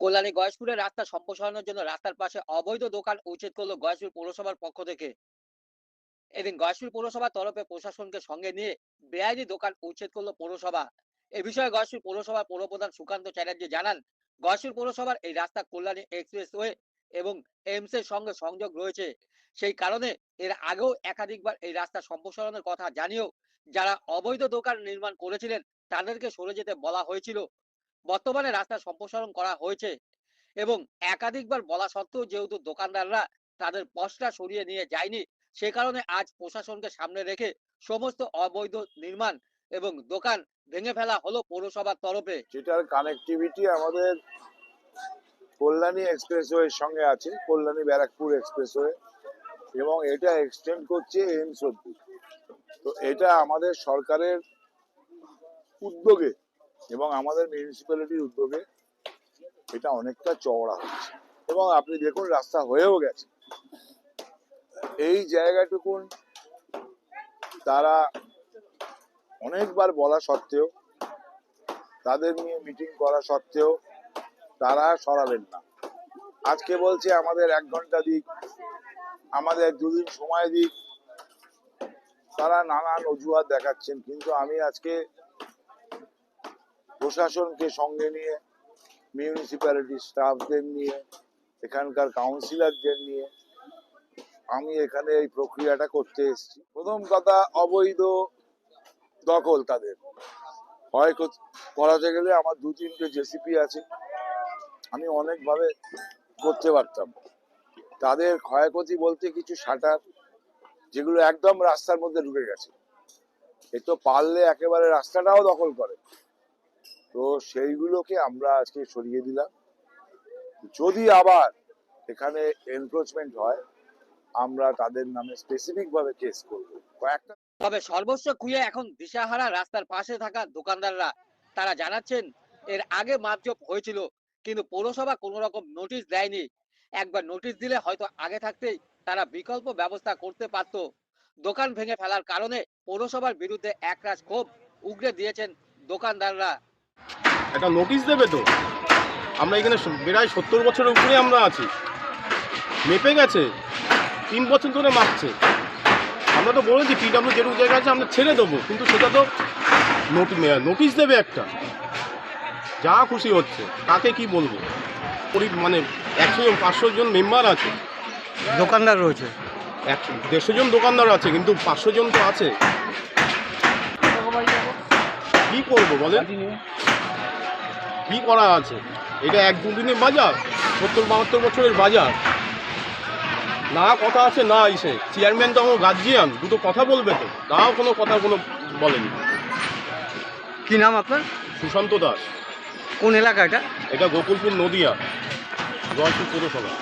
কল্যাণী গয়েশপুরের রাস্তা সম্প্রসারণের জন্য রাস্তার পাশে অবৈধ দোকান উচ্ছেদ করল গয়েশপুর পৌরসভার পক্ষ থেকে। এদিন গয়েশপুর পৌরসভার তরফে প্রশাসনকে সঙ্গে নিয়ে বেআইনি দোকান উচ্ছেদ করল পৌরসভা। এ বিষয়ে গয়েশপুর পৌরসভার পৌরপ্রধান সুকান্ত চ্যাটার্জি জানান, গয়েশপুর পৌরসভার এই রাস্তা কল্যাণী এক্সপ্রেসওয়ে এবং এইমস এর সঙ্গে সংযোগ রয়েছে। সেই কারণে এর আগেও একাধিকবার এই রাস্তা সম্প্রসারণের কথা জানিয়েও যারা অবৈধ দোকান নির্মাণ করেছিলেন, তাদেরকে সরে যেতে বলা হয়েছিল। বর্তমানে রাস্তা সম্প্রসারণ করা হয়েছে এবং একাধিকবার বলা সত্ত্বেও যেহেতু দোকানদাররা তাদের পশটা সরিয়ে নিয়ে যায়নি, সে কারণে আজ প্রশাসনকে সামনে রেখে সমস্ত অবৈধ নির্মাণ এবং দোকান ভেঙে ফেলা হলো পৌরসভার তরফে। যেটার কানেক্টিভিটি আমাদের কল্যাণী এক্সপ্রেসওয়ের সঙ্গে আছে, কল্যাণী ব্যারাকপুর এক্সপ্রেসওয়ে, এবং এটা এক্সটেন্ড করছে এইমস অব্দি তো এটা আমাদের সরকারের উদ্যোগে এবং আমাদের মিউনিসিপ্যালিটির উদ্যোগে এটা অনেকটা চওড়া হচ্ছে। এবং আপনি দেখুন, রাস্তা হয়েও গেছে। এই জায়গাটুকুন তারা অনেকবার বলা সত্ত্বেও, তাদের নিয়ে মিটিং করা সত্ত্বেও তারা সরাবেন না। আজকে বলছে আমাদের এক ঘণ্টা দিক, আমাদের দুদিন সময় দিক, তারা নানান অজুহাত দেখাচ্ছেন। কিন্তু আমি আজকে প্রশাসনকে সঙ্গে নিয়ে মিউনিসিপ্যালিটি স্টাফদের নিয়ে, এখানকার কাউন্সিলরদের নিয়ে, আমি এখানে এই প্রক্রিয়াটা করতে এসেছি। প্রথম কথা, অবৈধ দখল তাদের। হয় কর- করাতে গেলে আমার দু তিনটে জেসিপি আছে। আমি অনেকভাবে করতে পারতাম। তাদের ক্ষয়ক্ষতি বলতে কিছু শাটার, যেগুলো একদম রাস্তার মধ্যে ঢুকে গেছে। এ তো পারলে একেবারে রাস্তাটাও দখল করে। তো সেইগুলোকে আমরা আজকে সরিয়ে দিলাম। যদি আবার এখানে এনক্রোচমেন্ট হয়, আমরা তাদের নামে স্পেসিফিক ভাবে কেস করব। কয়েকটা তবে সর্বস্ব খুঁয়ে এখন দিশাহারা রাস্তার পাশে থাকা দোকানদাররা, তারা জানাচ্ছেন, এর আগে মাপজোপ হয়েছিল কিন্তু পৌরসভা কোনো রকম নোটিশ দেয়নি। একবার নোটিশ দিলে হয়তো আগে থাকতেই তারা বিকল্প ব্যবস্থা করতে পারত। দোকান ভেঙে ফেলার কারণে পৌরসভার বিরুদ্ধে একরাশ ক্ষোভ উগড়ে দিয়েছেন দোকানদাররা। একটা নোটিশ দেবে তো? আমরা এখানে প্রায় সত্তর বছরের উপরে আমরা আছি। মেপে গেছে। তিন বছর ধরে মারছে আমরা তো বলেছি পিডাব্লিউ যেরকম জায়গা আছে আমরা ছেড়ে দেবো। কিন্তু সেটা তো নোটিশ দেবে একটা। যা খুশি হচ্ছে তাকে কি বলব? মানে একশো জন পাঁচশো জন মেম্বার আছে। দোকানদার রয়েছে। একশো দেড়শো জন দোকানদার আছে কিন্তু পাঁচশো জন তো আছে। কি করব বলেন? কি করা আছে? এটা এক দুদিনের বাজার সত্তর বাহাত্তর বছরের বাজার। না কথা আছে না ইসে। চেয়ারম্যান তো আমার গার্জিয়ান দুটো কথা বলবে তো। তাও কোনো কথা কোনো বলেনি। কি নাম আপনার? সুশান্ত দাস। কোন এলাকা এটা? এটা গোকুলপুর নদীয়া জয়পুর পৌরসভা।